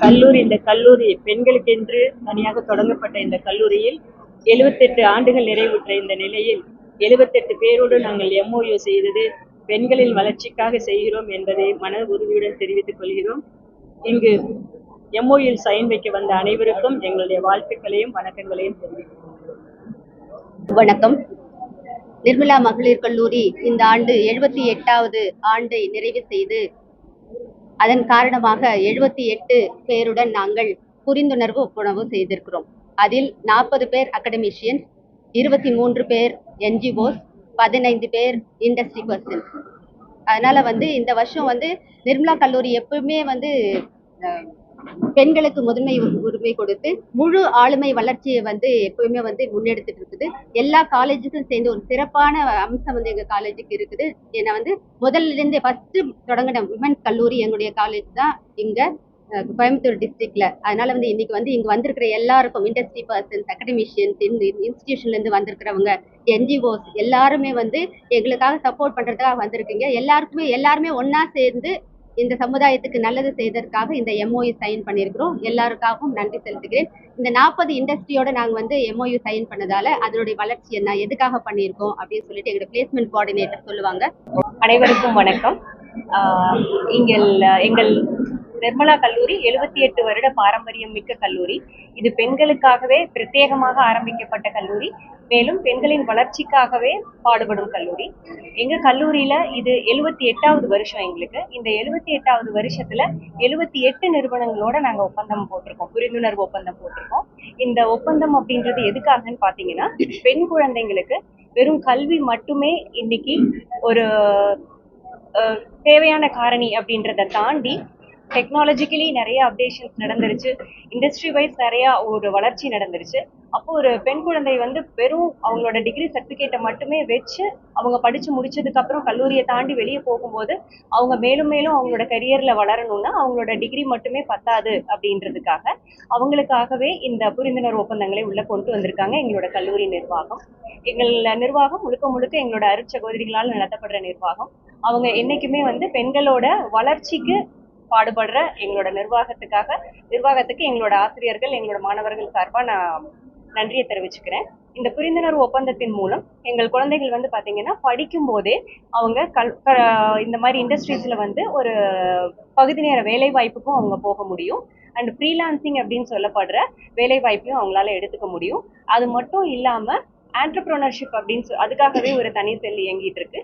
கல்லூரி இந்த கல்லூரி பெண்களுக்கென்று தனியாக தொடங்கப்பட்ட இந்த கல்லூரியில் எழுபத்தெட்டு ஆண்டுகள் நிறைவுற்ற இந்த நிலையில் எழுபத்தெட்டு பேரோடு நாங்கள் எம்ஓயு செய்தது பெண்களின் வளர்ச்சிக்காக செய்கிறோம் என்பதை மன உறுதியுடன் தெரிவித்துக் கொள்கிறோம். இங்கு எம்ஓயில் சைன் வைக்க வந்த அனைவருக்கும் எங்களுடைய வாழ்த்துக்களையும் வணக்கங்களையும் தெரிவிக்கிறோம். வணக்கம். நிர்மலா மகளிர் கல்லூரி இந்த ஆண்டு எழுபத்தி எட்டாவது ஆண்டை நிறைவு செய்து அதன் காரணமாக எழுபத்தி எட்டு பேருடன் நாங்கள் புரிந்துணர்வு ஒப்புணர்வு செய்திருக்கிறோம். அதில் நாற்பது பேர் அகடமிஷியன்ஸ் இருபத்தி மூன்று பேர் என்ஜிஓஸ் பதினைந்து பேர் இண்டஸ்ட்ரி பர்சன்ஸ் அதனால வந்து இந்த வருஷம் வந்து நிர்மலா கல்லூரி எப்பவுமே வந்து அஹ், பெண்களுக்கு முதன்மை உரிமை கொடுத்து முழு ஆளுமை வளர்ச்சியை வந்து எப்பவுமே வந்து முன்னெடுத்துட்டு இருக்குது. எல்லா காலேஜுக்கும் சேர்ந்து ஒரு சிறப்பான அம்சம் வந்து எங்க காலேஜுக்கு இருக்குது. ஏன்னா வந்து முதல்ல இருந்து ஃபர்ஸ்ட் தொடங்கின விமன்ஸ் கல்லூரி எங்களுடைய காலேஜ் தான் இங்க கோயம்புத்தூர் டிஸ்ட்ரிக்ட்ல அதனால வந்து இன்னைக்கு வந்து இங்க வந்திருக்கிற எல்லாருக்கும் இண்டஸ்ட்ரி பர்சன்ஸ் அகடமிஷியன்ஸ் இன்ஸ்டிடியூஷன்ல இருந்து வந்திருக்கிறவங்க என்ஜிஓஸ் எல்லாருமே வந்து எங்களுக்காக சப்போர்ட் பண்றதுக்காக வந்திருக்கீங்க. எல்லாருக்குமே எல்லாருமே ஒன்னா சேர்ந்து இந்த சமுதாயத்துக்கு நல்லது செய்ததற்காக இந்த எம்ஓயு சைன் பண்ணியிருக்கிறோம். எல்லாருக்காகவும் நன்றி செலுத்துகிறேன். இந்த நாற்பது இண்டஸ்ட்ரியோட நாங்கள் வந்து எம்ஓயு சைன் பண்ணதால அதனுடைய வளர்ச்சி என்ன எதுக்காக பண்ணியிருக்கோம் அப்படின்னு சொல்லிட்டு எங்களோட பிளேஸ்மெண்ட் கோஆர்டினேட்டர் சொல்லுவாங்க. அனைவருக்கும் வணக்கம். எங்கள் எங்கள் நிர்மலா கல்லூரி எழுபத்தி எட்டு வருட பாரம்பரியம் மிக்க கல்லூரி. இது பெண்களுக்காகவே பிரத்யேகமாக ஆரம்பிக்கப்பட்ட கல்லூரி. மேலும் பெண்களின் வளர்ச்சிக்காகவே பாடுபடும் கல்லூரி. எங்க கல்லூரியில இது எழுபத்தி எட்டாவது வருஷம் எங்களுக்கு. இந்த எழுபத்தி எட்டாவது வருஷத்துல எழுபத்தி எட்டு நிறுவனங்களோட நாங்க ஒப்பந்தம் போட்டிருக்கோம். புரிந்துணர்வு ஒப்பந்தம் போட்டிருக்கோம். இந்த ஒப்பந்தம் அப்படின்றது எதுக்காகன்னு பாத்தீங்கன்னா பெண் குழந்தைங்களுக்கு வெறும் கல்வி மட்டுமே இன்னைக்கு ஒரு தேவையான காரணி அப்படின்றத தாண்டி டெக்னாலஜிக்கலி நிறைய அப்டேஷன்ஸ் நடந்துருச்சு. இண்டஸ்ட்ரி வைஸ் நிறைய ஒரு வளர்ச்சி நடந்துருச்சு. அப்போ ஒரு பெண் குழந்தை வந்து வெறும் அவங்களோட டிகிரி சர்டிஃபிகேட்டை மட்டுமே வச்சு அவங்க படிச்சு முடிச்சதுக்கு அப்புறம் கல்லூரியை தாண்டி வெளியே போகும்போது அவங்க மேலும் மேலும் அவங்களோட கரியர்ல வளரணும்னா அவங்களோட டிகிரி மட்டுமே பத்தாது அப்படின்றதுக்காக அவங்களுக்காகவே இந்த புரிந்துணர்வு ஒப்பந்தங்களை உள்ள கொண்டு வந்திருக்காங்க எங்களோட கல்லூரி நிர்வாகம். எங்கள் நிர்வாகம் முழுக்க முழுக்க எங்களோட அருட்சகோதரிகளால் நடத்தப்படுற நிர்வாகம். அவங்க என்னைக்குமே வந்து பெண்களோட வளர்ச்சிக்கு பாடுபடுற எங்களோட நிர்வாகத்துக்காக நிர்வாகத்துக்கு எங்களோட ஆசிரியர்கள் எங்களோட மாணவர்கள் சார்பாக நான் நன்றியை தெரிவிச்சுக்கிறேன். இந்த புரிந்துணர்வு ஒப்பந்தத்தின் மூலம் எங்கள் குழந்தைகள் வந்து பார்த்தீங்கன்னா படிக்கும் போதே அவங்க கல் இந்த மாதிரி இண்டஸ்ட்ரீஸில் வந்து ஒரு பகுதி நேர வேலை வாய்ப்புக்கும் அவங்க போக முடியும். அண்ட் ஃப்ரீலான்சிங் அப்படின்னு சொல்லப்படுற வேலை வாய்ப்பையும் அவங்களால எடுத்துக்க முடியும். அது மட்டும் இல்லாமல் ஆண்டர்ப்ரோனர்ஷிப் அப்படின்னு சொல் அதுக்காகவே ஒரு தனி செல் இயங்கிட்டு இருக்கு.